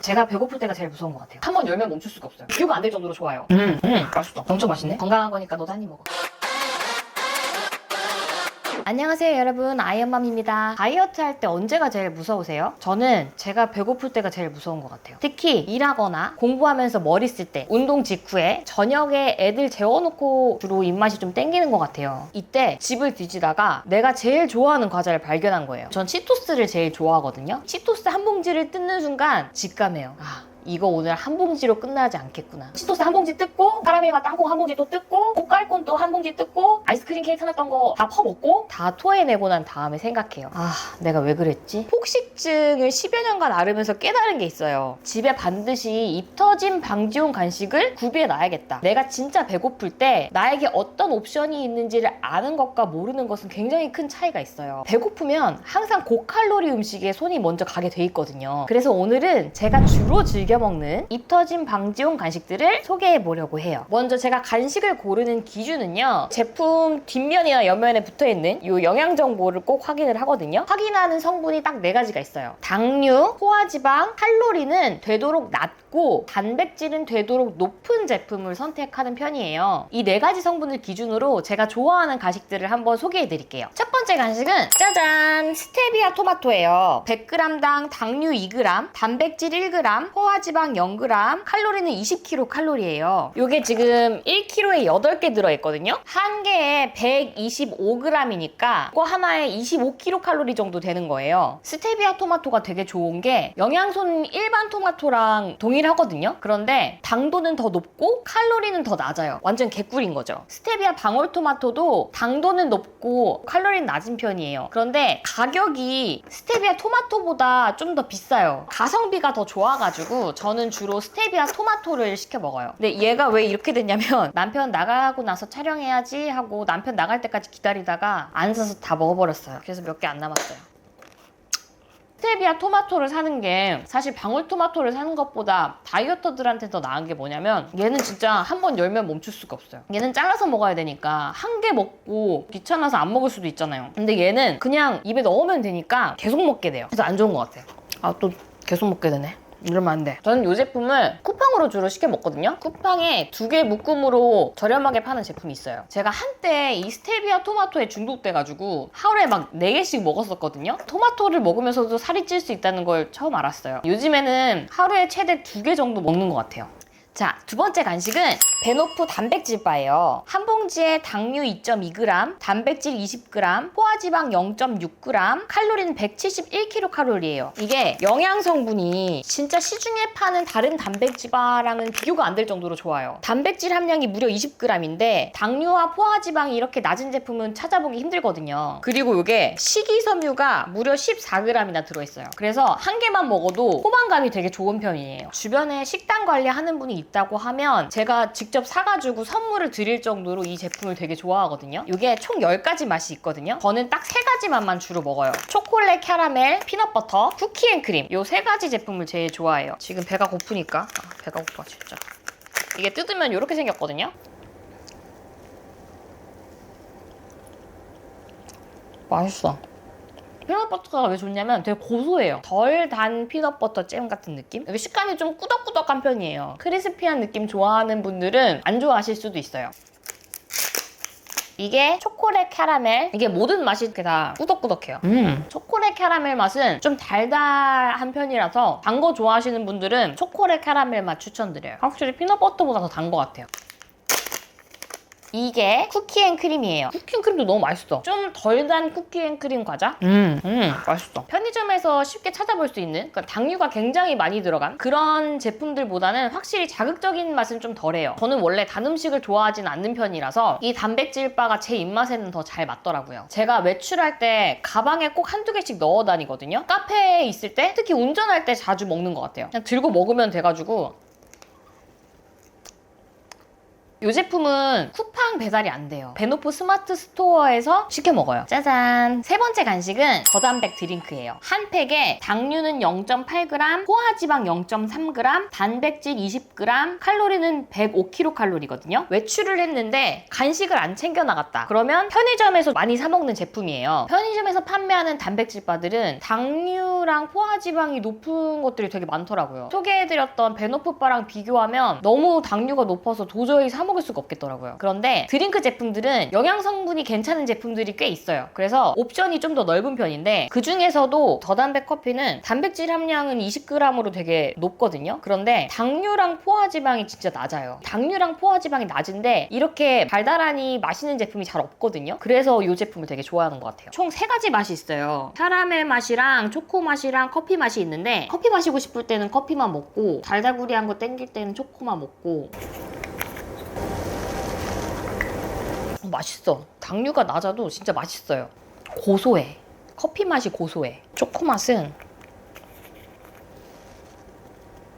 제가 배고플 때가 제일 무서운 것 같아요. 한 번 열면 멈출 수가 없어요. 비교가 안 될 정도로 좋아요. 음, 음, 맛있어. 엄청 맛있네. 건강한 거니까 너도 한 입 먹어. 안녕하세요 여러분. 아이언맘입니다. 다이어트 할 때 언제가 제일 무서우세요? 저는 제가 배고플 때가 제일 무서운 것 같아요. 특히 일하거나 공부하면서 머리 쓸 때 운동 직후에 저녁에 애들 재워놓고 주로 입맛이 좀 땡기는 것 같아요. 이때 집을 뒤지다가 내가 제일 좋아하는 과자를 발견한 거예요. 전 치토스를 제일 좋아하거든요. 치토스 한 봉지를 뜯는 순간 직감해요. 아 이거 오늘 한 봉지로 끝나지 않겠구나. 치토스 한 봉지 뜯고, 카라멜과 땅콩 한 봉지 또 뜯고, 꽃갈콘 또 한 봉지 뜯고, 아이스크림 케이크 떤거다 퍼먹고, 다 토해내고 난 다음에 생각해요. 아, 내가 왜 그랬지? 폭식증을 10여 년간 앓으면서 깨달은 게 있어요. 집에 반드시 입 터짐 방지용 간식을 구비해 놔야겠다. 내가 진짜 배고플 때 나에게 어떤 옵션이 있는지를 아는 것과 모르는 것은 굉장히 큰 차이가 있어요. 배고프면 항상 고칼로리 음식에 손이 먼저 가게 돼 있거든요. 그래서 오늘은 제가 주로 즐겨 먹는 입 터짐 방지용 간식들을 소개해 보려고 해요. 먼저 제가 간식을 고르는 기준은요. 제품 뒷면이나 옆면에 붙어 있는 이 영양 정보를 꼭 확인을 하거든요. 확인하는 성분이 딱 네 가지가 있어요. 당류, 포화지방, 칼로리는 되도록 낮고 단백질은 되도록 높은 제품을 선택하는 편이에요. 이 네 가지 성분을 기준으로 제가 좋아하는 간식들을 한번 소개해 드릴게요. 첫 번째 간식은 짜잔! 스테비아 토마토예요. 100g당 당류 2g, 단백질 1g, 포화지방 0g, 칼로리는 20kcal 칼로리예요. 이게 지금 1kg에 8개 들어있거든요. 한 개에 125g이니까 이거 하나에 25kcal 칼로리 정도 되는 거예요. 스테비아 토마토가 되게 좋은 게 영양소는 일반 토마토랑 동일 하거든요. 그런데 당도는 더 높고 칼로리는 더 낮아요. 완전 개꿀인 거죠. 스테비아 방울토마토도 당도는 높고 칼로리는 낮은 편이에요. 그런데 가격이 스테비아 토마토보다 좀 더 비싸요. 가성비가 더 좋아가지고 저는 주로 스테비아 토마토를 시켜 먹어요. 근데 얘가 왜 이렇게 됐냐면 남편 나가고 나서 촬영해야지 하고 남편 나갈 때까지 기다리다가 안 사서 다 먹어버렸어요. 그래서 몇 개 안 남았어요. 스테비아 토마토를 사는 게 사실 방울토마토를 사는 것보다 다이어터들한테 더 나은 게 뭐냐면 얘는 진짜 한 번 열면 멈출 수가 없어요. 얘는 잘라서 먹어야 되니까 한 개 먹고 귀찮아서 안 먹을 수도 있잖아요. 근데 얘는 그냥 입에 넣으면 되니까 계속 먹게 돼요. 그래서 안 좋은 것 같아요. 아 또 계속 먹게 되네. 이러면 안 돼. 저는 이 제품을 쿠팡으로 주로 시켜 먹거든요. 쿠팡에 두 개 묶음으로 저렴하게 파는 제품이 있어요. 제가 한때 이 스테비아 토마토에 중독돼가지고 하루에 막 4개씩 먹었었거든요. 토마토를 먹으면서도 살이 찔 수 있다는 걸 처음 알았어요. 요즘에는 하루에 최대 두 개 정도 먹는 것 같아요. 자, 두 번째 간식은 베노프 단백질 바예요. 한 봉지에 당류 2.2g, 단백질 20g, 포화지방 0.6g, 칼로리는 171kcal예요. 이게 영양 성분이 진짜 시중에 파는 다른 단백질바랑은 비교가 안 될 정도로 좋아요. 단백질 함량이 무려 20g인데 당류와 포화지방이 이렇게 낮은 제품은 찾아보기 힘들거든요. 그리고 이게 식이섬유가 무려 14g이나 들어있어요. 그래서 한 개만 먹어도 포만감이 되게 좋은 편이에요. 주변에 식단 관리하는 분이 있다고 하면 제가 직접 사가지고 선물을 드릴 정도로 이 제품을 되게 좋아하거든요. 이게 총 10가지 맛이 있거든요. 저는 딱세 가지 맛만 주로 먹어요. 초콜릿, 캐러멜, 피넛버터, 쿠키앤크림 요세 가지 제품을 제일 좋아해요. 지금 배가 고프니까 아, 배가 고파 진짜. 이게 뜯으면 이렇게 생겼거든요. 맛있어. 피넛버터가 왜 좋냐면 되게 고소해요. 덜 단 피넛버터 잼 같은 느낌? 여기 식감이 좀 꾸덕꾸덕한 편이에요. 크리스피한 느낌 좋아하는 분들은 안 좋아하실 수도 있어요. 이게 초콜릿 캐러멜. 이게 모든 맛이 이렇게 다 꾸덕꾸덕해요. 음. 초콜릿 캐러멜 맛은 좀 달달한 편이라서 단 거 좋아하시는 분들은 초콜릿 캐러멜 맛 추천드려요. 확실히 피넛버터보다 더 단 것 같아요. 이게 쿠키앤크림이에요. 쿠키앤크림도 너무 맛있어. 좀 덜 단 쿠키앤크림 과자? 음, 음, 맛있어. 편의점에서 쉽게 찾아볼 수 있는 그러니까 당류가 굉장히 많이 들어간 그런 제품들보다는 확실히 자극적인 맛은 좀 덜해요. 저는 원래 단 음식을 좋아하진 않는 편이라서 이 단백질 바가 제 입맛에는 더 잘 맞더라고요. 제가 외출할 때 가방에 꼭 한두 개씩 넣어 다니거든요. 카페에 있을 때 특히 운전할 때 자주 먹는 것 같아요. 그냥 들고 먹으면 돼가지고 이 제품은 쿠팡 배달이 안 돼요. 베노프 스마트 스토어에서 시켜 먹어요. 짜잔. 세 번째 간식은 저단백 드링크예요. 한 팩에 당류는 0.8g, 포화지방 0.3g, 단백질 20g, 칼로리는 105kcal거든요. 외출을 했는데 간식을 안 챙겨 나갔다. 그러면 편의점에서 많이 사 먹는 제품이에요. 편의점에서 판매하는 단백질 바들은 당류랑 포화지방이 높은 것들이 되게 많더라고요. 소개해드렸던 베노프 바랑 비교하면 너무 당류가 높아서 도저히 사 먹을 수가 없겠더라고요. 그런데 드링크 제품들은 영양 성분이 괜찮은 제품들이 꽤 있어요. 그래서 옵션이 좀 더 넓은 편인데 그 중에서도 저단백 커피는 단백질 함량은 20g으로 되게 높거든요. 그런데 당류랑 포화지방이 진짜 낮아요. 당류랑 포화지방이 낮은데 이렇게 달달하니 맛있는 제품이 잘 없거든요. 그래서 이 제품을 되게 좋아하는 것 같아요. 총 세 가지 맛이 있어요. 캐러멜 맛이랑 초코 맛이랑 커피 맛이 있는데 커피 마시고 싶을 때는 커피만 먹고 달달구리한 거 땡길 때는 초코만 먹고 어, 맛있어. 당류가 낮아도 진짜 맛있어요. 고소해. 커피 맛이 고소해. 초코 맛은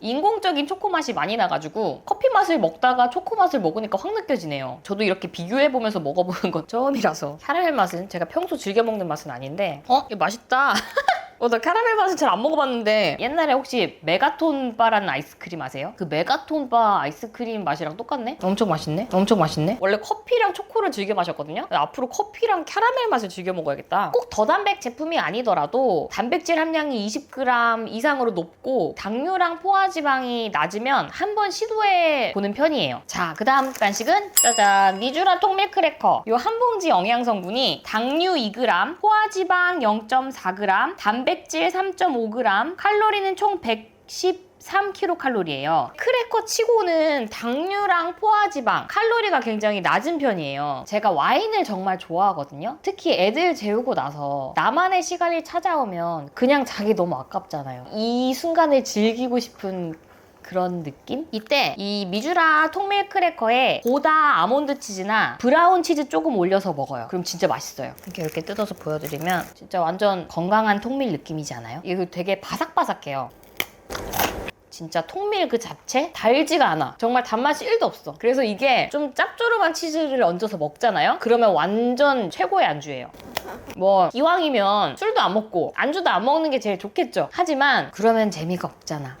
인공적인 초코 맛이 많이 나가지고 커피 맛을 먹다가 초코 맛을 먹으니까 확 느껴지네요. 저도 이렇게 비교해보면서 먹어보는 건 처음이라서 캐러멜 맛은 제가 평소 즐겨 먹는 맛은 아닌데 어? 이거 맛있다. 어, 나 캐러멜 맛은 잘 안 먹어봤는데 옛날에 혹시 메가톤 바라는 아이스크림 아세요? 그 메가톤 바 아이스크림 맛이랑 똑같네? 엄청 맛있네? 엄청 맛있네? 원래 커피랑 초코를 즐겨 마셨거든요? 앞으로 커피랑 캐러멜 맛을 즐겨 먹어야겠다. 꼭 저단백 제품이 아니더라도 단백질 함량이 20g 이상으로 높고 당류랑 포화지방이 낮으면 한번 시도해 보는 편이에요. 자, 그 다음 간식은 짜잔 미주라 통밀 크래커. 요 한 봉지 영양 성분이 당류 2g, 포화지방 0.4g, 단백 질 3.5g, 칼로리는 총 113kcal예요. 크래커 치고는 당류랑 포화지방, 칼로리가 굉장히 낮은 편이에요. 제가 와인을 정말 좋아하거든요. 특히 애들 재우고 나서 나만의 시간이 찾아오면 그냥 자기 너무 아깝잖아요. 이 순간을 즐기고 싶은 그런 느낌? 이때 이 미주라 통밀 크래커에 고다 아몬드 치즈나 브라운 치즈 조금 올려서 먹어요. 그럼 진짜 맛있어요. 이렇게 이렇게 뜯어서 보여드리면 진짜 완전 건강한 통밀 느낌이지 않아요? 이거 되게 바삭바삭해요. 진짜 통밀 그 자체 달지가 않아. 정말 단맛이 1도 없어. 그래서 이게 좀 짭조름한 치즈를 얹어서 먹잖아요? 그러면 완전 최고의 안주예요. 뭐 기왕이면 술도 안 먹고 안주도 안 먹는 게 제일 좋겠죠. 하지만 그러면 재미가 없잖아.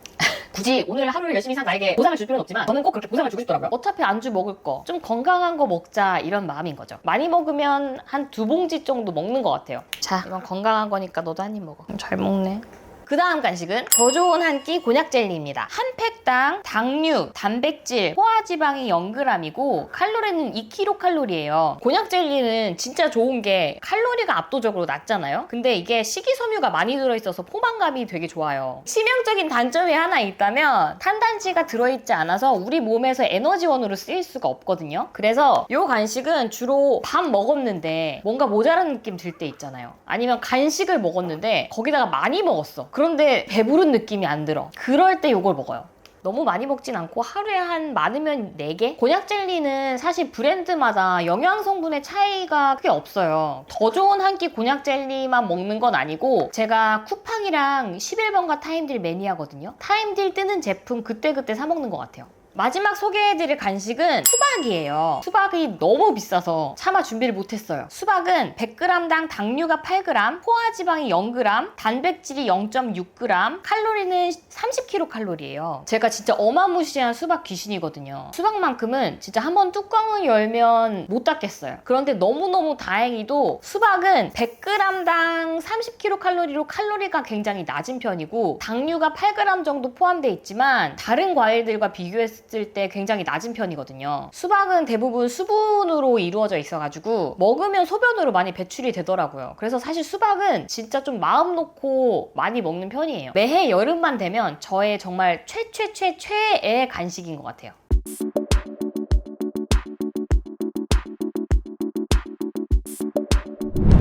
굳이 오늘 하루를 열심히 산 나에게 보상을 줄 필요는 없지만 저는 꼭 그렇게 보상을 주고 싶더라고요. 어차피 안주 먹을 거 좀 건강한 거 먹자 이런 마음인 거죠. 많이 먹으면 한 두 봉지 정도 먹는 것 같아요. 자, 이건 건강한 거니까 너도 한 입 먹어. 음, 잘 먹네. 그 다음 간식은 더 좋은 한 끼 곤약 젤리입니다. 한 팩당 당류, 단백질, 포화 지방이 0g이고 칼로리는 2kcal예요. 곤약 젤리는 진짜 좋은 게 칼로리가 압도적으로 낮잖아요. 근데 이게 식이섬유가 많이 들어있어서 포만감이 되게 좋아요. 치명적인 단점이 하나 있다면 탄단지가 들어있지 않아서 우리 몸에서 에너지원으로 쓰일 수가 없거든요. 그래서 이 간식은 주로 밥 먹었는데 뭔가 모자란 느낌 들 때 있잖아요. 아니면 간식을 먹었는데 거기다가 많이 먹었어. 그런데 배부른 느낌이 안 들어. 그럴 때 이걸 먹어요. 너무 많이 먹진 않고 하루에 한 많으면 4개? 곤약 젤리는 사실 브랜드마다 영양 성분의 차이가 크게 없어요. 더 좋은 한 끼 곤약 젤리만 먹는 건 아니고 제가 쿠팡이랑 11번가 타임딜 매니아거든요. 타임딜 뜨는 제품 그때그때 사 먹는 것 같아요. 마지막 소개해드릴 간식은 수박이에요. 수박이 너무 비싸서 차마 준비를 못했어요. 수박은 100g당 당류가 8g, 포화지방이 0g, 단백질이 0.6g, 칼로리는 30kcal예요. 제가 진짜 어마무시한 수박 귀신이거든요. 수박만큼은 진짜 한번 뚜껑을 열면 못 닫겠어요. 그런데 너무너무 다행히도 수박은 100g당 30kcal로 칼로리가 굉장히 낮은 편이고 당류가 8g 정도 포함되어 있지만 다른 과일들과 비교했을 때 굉장히 낮은 편이거든요. 수박은 대부분 수분으로 이루어져 있어가지고 먹으면 소변으로 많이 배출이 되더라고요. 그래서 사실 수박은 진짜 좀 마음 놓고 많이 먹는 편이에요. 매해 여름만 되면 저의 정말 최최최 최애 간식인 것 같아요.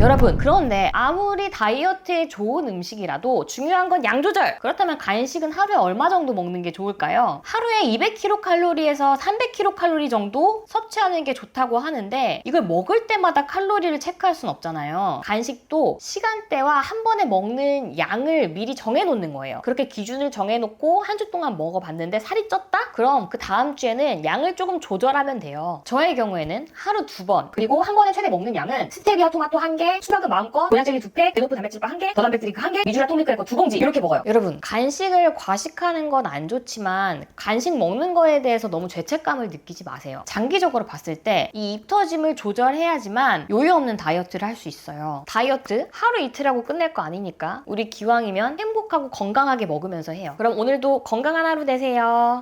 여러분, 그런데 아무리 다이어트에 좋은 음식이라도 중요한 건 양 조절. 그렇다면 간식은 하루에 얼마 정도 먹는 게 좋을까요? 하루에 200kcal에서 300kcal 정도 섭취하는 게 좋다고 하는데 이걸 먹을 때마다 칼로리를 체크할 순 없잖아요. 간식도 시간대와 한 번에 먹는 양을 미리 정해놓는 거예요. 그렇게 기준을 정해놓고 한 주 동안 먹어봤는데 살이 쪘다? 그럼 그 다음 주에는 양을 조금 조절하면 돼요. 저의 경우에는 하루 두 번, 그리고 한 번에 최대 먹는 양은 스테비아 토마토 한 개, 수박은 마음껏, 고양젤리 두 팩, 대노프 단백질바 한 개, 더 단백 드링크 한 개, 미주라 통밀크래커 두 봉지 이렇게 먹어요. 여러분, 간식을 과식하는 건 안 좋지만 간식 먹는 거에 대해서 너무 죄책감을 느끼지 마세요. 장기적으로 봤을 때 이 입 터짐을 조절해야지만 요요 없는 다이어트를 할 수 있어요. 다이어트 하루 이틀 하고 끝낼 거 아니니까 우리 기왕이면 행복하고 건강하게 먹으면서 해요. 그럼 오늘도 건강한 하루 되세요.